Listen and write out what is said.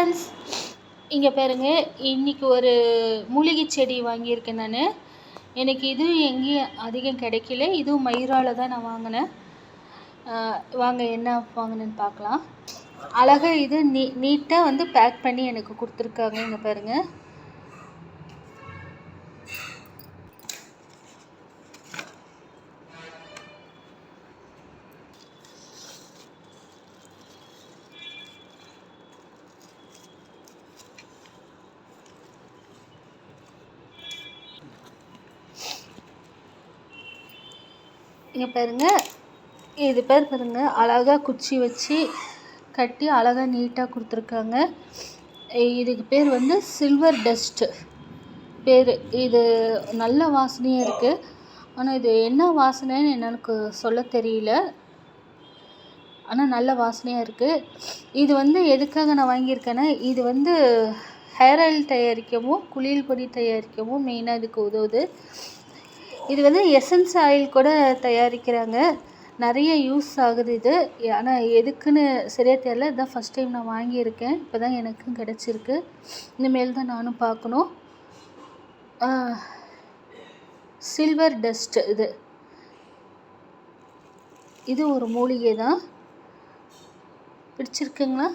Friends இங்கே பாருங்க இன்றைக்கி ஒரு மூலிகை செடி வாங்கியிருக்கேன் நான். எனக்கு இதுவும் எங்கேயும் அதிகம் கிடைக்கல. இதுவும் மயிரால் தான் நான் வாங்கினேன். வாங்க என்ன வாங்கினேன்னு பார்க்கலாம். அழகாக இது நீ நீட்டாக வந்து பேக் பண்ணி எனக்கு கொடுத்துருக்காங்க இங்கே பாருங்கள் இங்கே பாருங்கள் இது பேர் பாருங்கள் அழகாக குச்சி வச்சு கட்டி அழகாக நீட்டாக கொடுத்துருக்காங்க. இதுக்கு பேர் வந்து சில்வர் டஸ்ட்டு பேர் இது நல்ல வாசனையாக இருக்குது ஆனால் இது என்ன வாசனைன்னு எனக்கு சொல்ல தெரியல. ஆனால் நல்ல வாசனையாக இருக்குது இது வந்து எதுக்காக நான் வாங்கியிருக்கேன்னா இது வந்து ஹேர் ஆயில் தயாரிக்கவும் குளியல் பொடி தயாரிக்கவும் மெயினாக இதுக்கு உதவுது. இது வந்து எசன்ஸ் ஆயில் கூட தயாரிக்கிறாங்க. நிறைய யூஸ் ஆகுது இது. ஆனால் எதுக்குன்னு சரியாக தெரியல. இதுதான் ஃபஸ்ட் டைம் நான் வாங்கியிருக்கேன். இப்போ தான் எனக்கும் கிடச்சிருக்கு. இனிமேல் தான் நானும் பார்க்கணும். சில்வர் டஸ்ட் இது. இது ஒரு மூலிகை தான் பிடிச்சிருக்குங்களா?